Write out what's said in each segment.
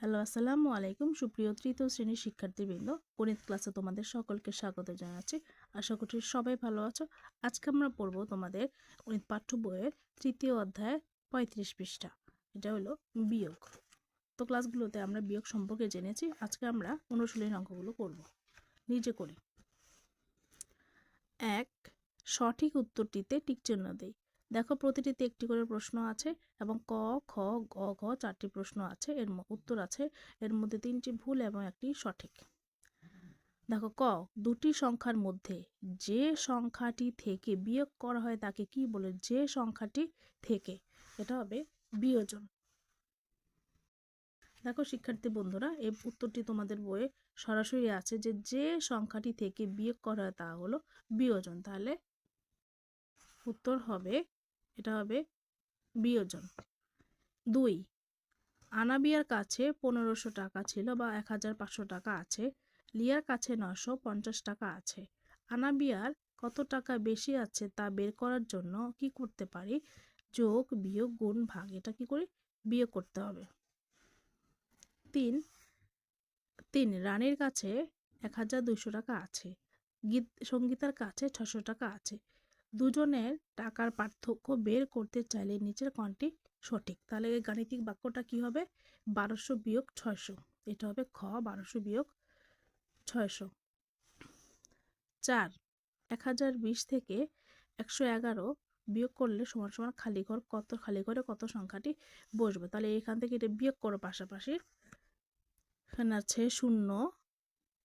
Hello, আসসালামু আলাইকুম। সুপ্রিয় তৃতীয় শ্রেণির শিক্ষার্থীবৃন্দ গণিত ক্লাসে তোমাদের সকলকে স্বাগত জানাচ্ছি। আশা করছি সবাই ভালো আছো। আজকে আমরা পড়ব তোমাদের গণিত পাঠ্য বইয়ের তৃতীয় অধ্যায় পঁয়ত্রিশ পৃষ্ঠা। এটা হলো বিয়োগ। তো ক্লাসগুলোতে আমরা বিয়োগ সম্পর্কে জেনেছি। আজকে আমরা অনুশীলনী অঙ্কগুলো করব। নিজে করি। এক, সঠিক উত্তরটিতে টিক চিহ্ন দেই। দেখো প্রতিটিতে একটি করে প্রশ্ন আছে এবং ক, খ, গ, ঘ চারটি প্রশ্ন আছে। এর উত্তর আছে। এর মধ্যে তিনটি ভুল এবং একটি সঠিক। দেখো ক, দুটি সংখ্যার মধ্যে যে সংখ্যাটি থেকে বিয়োগ করা হয় তাকে কি বলে? যে সংখ্যাটি থেকে। এটা হবে বিয়োজন। দেখো শিক্ষার্থী বন্ধুরা এই উত্তরটি তোমাদের বইয়ে সরাসরি আছে যে যে সংখ্যাটি থেকে বিয়োগ করা হয় তা হলো বিয়োজন। তাহলে উত্তর হবে এটা হবে বিয়োজন। দুই, আনাবিয়ার কাছে পনেরোশো টাকা ছিল বা এক হাজার পাঁচশো টাকা আছে, লিয়ার কাছে নশো পঞ্চাশ টাকা আছে। আনাবিয়ার কত টাকা বেশি আছে তা বের করার জন্য কি করতে পারি? যোগ, বিয়োগ, গুণ, ভাগ, এটা কি করি? বিয়োগ করতে হবে। তিন তিন, রানীর কাছে এক হাজার দুইশো টাকা আছে, গীত, সঙ্গীতার কাছে ছশো টাকা আছে দুজনের টাকার পার্থক্য বের করতে চাইলে নিচের কোনটি সঠিক? তাহলে এই গাণিতিক বাক্যটা কি হবে? বারোশো বিয়োগ ছয়শো। এটা হবে খ, বারোশো বিয়োগ ছয়শো। চার, এক হাজার বিশ থেকে একশো এগারো বিয়োগ করলে সমান সমান খালি ঘর কত, খালি ঘরে কত সংখ্যাটি বসবে? তাহলে এখান থেকে এটা বিয়োগ করো পাশাপাশি। এখানে আছে শূন্য,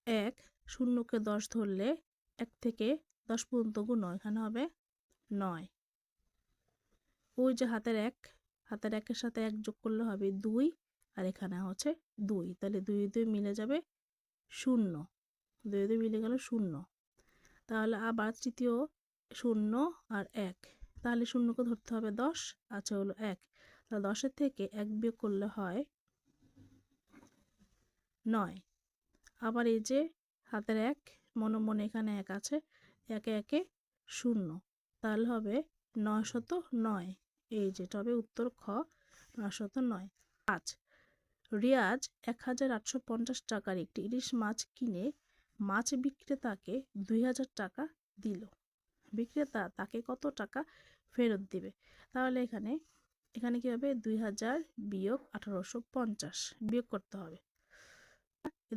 এক, শূন্যকে দশ ধরলে এক থেকে দশ পর্যন্ত গুণ এখানে হবে নয়। ওই যে হাতের এক, হাতের একের সাথে এক যোগ করলে হবে দুই, আর এখানে হচ্ছে দুই। তাহলে দুই দুই মিলে যাবে শূন্য। দুই দুই মিলে গেল শূন্য। তাহলে আবার তৃতীয় শূন্য আর এক। তাহলে শূন্যকে ধরতে হবে দশ আচ্ছা হলো এক। তাহলে দশের থেকে এক বিয়োগ করলে হয় নয়। আবার এই যে হাতের এক, মনে মনে এখানে এক আছে, একে একে শূন্য। তাহলে হবে নয়শত নয়। এই যেটা হবে উত্তর খ, নয়শত নয়। পাঁচ, রিয়াজ এক হাজার আটশো পঞ্চাশ টাকার একটি ইলিশ মাছ কিনে মাছ বিক্রেতাকে দুই হাজার টাকা দিল। বিক্রেতা তাকে কত টাকা ফেরত দিবে? তাহলে এখানে এখানে কি হবে? দুই হাজার বিয়োগ আঠারোশো পঞ্চাশ বিয়োগ করতে হবে।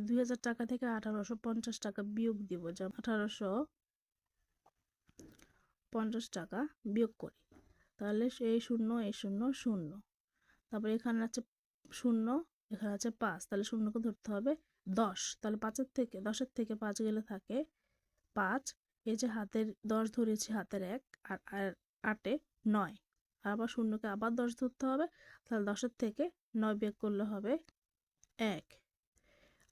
দুই হাজার টাকা থেকে আঠারোশো পঞ্চাশ টাকা বিয়োগ দিব। যেমন আঠারোশো পঞ্চাশ টাকা বিয়োগ করি। তাহলে এই শূন্য এই শূন্য শূন্য। তারপরে এখানে আছে শূন্য, এখানে আছে পাঁচ। তাহলে শূন্যকে ধরতে হবে দশ। তাহলে পাঁচের থেকে, দশের থেকে পাঁচ গেলে থাকে পাঁচ। এই যে হাতের দশ ধরেছি, হাতের এক, আর আটে নয়। আবার শূন্যকে আবার দশ ধরতে হবে। তাহলে দশের থেকে নয় বিয়োগ করলে হবে এক।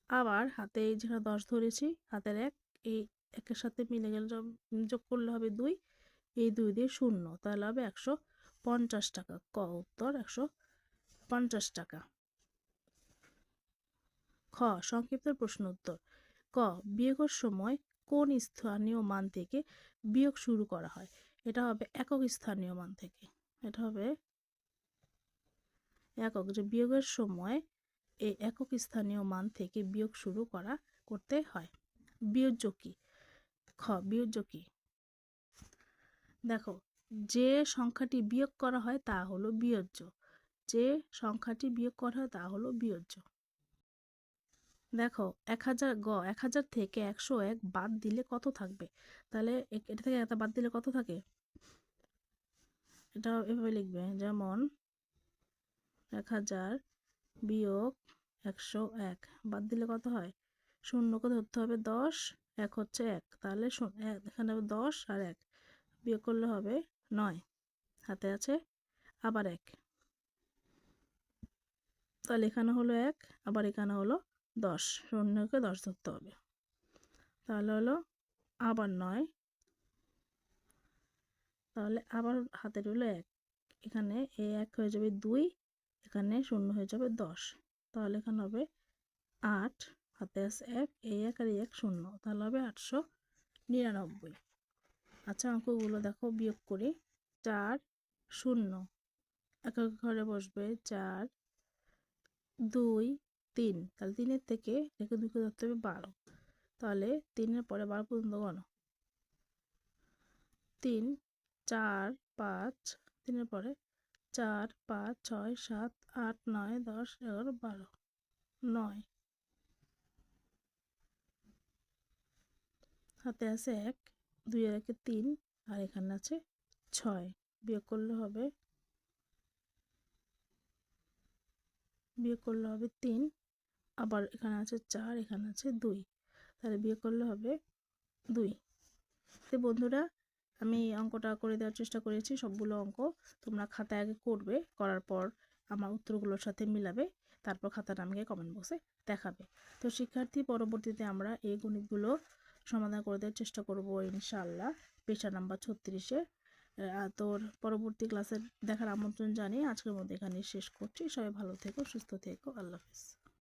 আবার হাতে এই যেখানে দশ ধরেছি, হাতের এক, এই একের সাথে মিলে গেলে যোগ করলে হবে দুই। এই দুই দিয়ে শূন্য তাহলে হবে একশো পঞ্চাশ টাকা। ক, উত্তর একশো পঞ্চাশ টাকা। খ, সংক্ষিপ্ত প্রশ্ন উত্তর। ক, বিয়োগের সময় কোন স্থানীয় মান থেকে বিয়োগ শুরু করা হয়? এটা হবে একক স্থানীয় মান থেকে। এটা হবে একক, যে বিয়োগের সময় এই একক স্থানীয় মান থেকে বিয়োগ শুরু করা করতে হয়। বিয়োজ্য কি? খ, বিয়োজ্য কি? দেখো, যে সংখ্যাটি বিয়োগ করা হয় তা হলো বিয়োজ্য। যে সংখ্যাটি বিয়োগ করা হয় তা হলো বিয়োজ্য। দেখো, এক হাজার গ, এক হাজার থেকে একশো এক বাদ দিলে কত থাকবে? তাহলে এটা থেকে একটা বাদ দিলে কত থাকে? এটা এভাবে লিখবে, যেমন এক হাজার বিয়োগ একশো এক বাদ দিলে কত হয়? শূন্যকে ধরতে হবে দশ, এক হচ্ছে এক। তাহলে এখানে দশ আর এক। বিয়োগ করলে হবে নয়। হাতে আছে আবার এক। তাহলে এখানে হলো এক, আবার এখানে হলো দশ। শূন্যকে দশ ধরতে হবে। তাহলে হলো আবার নয়। তাহলে আবার হাতে রইল এক। এখানে এ এক হয়ে যাবে দুই, এখানে শূন্য হয়ে যাবে দশ। তাহলে এখানে হবে আট, হাতে আছে এক এই এক আর এক শূন্য। তাহলে হবে আটশো নিরানব্বই। আচ্ছা অঙ্কগুলো দেখো, বিয়োগ করি চার শূন্য। একক ঘরে বসবে চার, দুই, তিন। তাহলে তিনের থেকে একে দুইকে ধরতে হবে বারো। তাহলে তিনের পরে বারো পর্যন্ত গণ। তিন, চার, পাঁচ, তিনের পরে চার, পাঁচ, ছয়, সাত, আট, নয়, দশ, এগারো, বারো, নয়। হাতে আছে এক। দুই আর একে তিন, আর এখানে আছে ছয়। বিয়োগ করলে হবে বিয়োগ করলে হবে তিন, আবার এখানে আছে চার, এখানে আছে দুই। তাহলে বিয়োগ করলে হবে দুই। তো বন্ধুরা, আমি অঙ্কটা করে দেওয়ার চেষ্টা করেছি, সবগুলো অঙ্ক। তোমরা খাতায় আগে করবে, করার পর আমার উত্তরগুলোর সাথে মিলাবে, তারপর খাতাটা আমাকে কমেন্ট বক্সে দেখাবে। তো শিক্ষার্থী, পরবর্তীতে আমরা এই গণিতগুলো সমাধান করে দেওয়ার চেষ্টা করব ইনশাআল্লাহ। পেশা নাম্বার ছত্রিশে। তোর পরবর্তী ক্লাসের দেখার আমন্ত্রণ জানিয়ে আজকের মধ্যে এখানে শেষ করছি। সবাই ভালো থেকো, সুস্থ থেকো। আল্লাহ হাফিজ।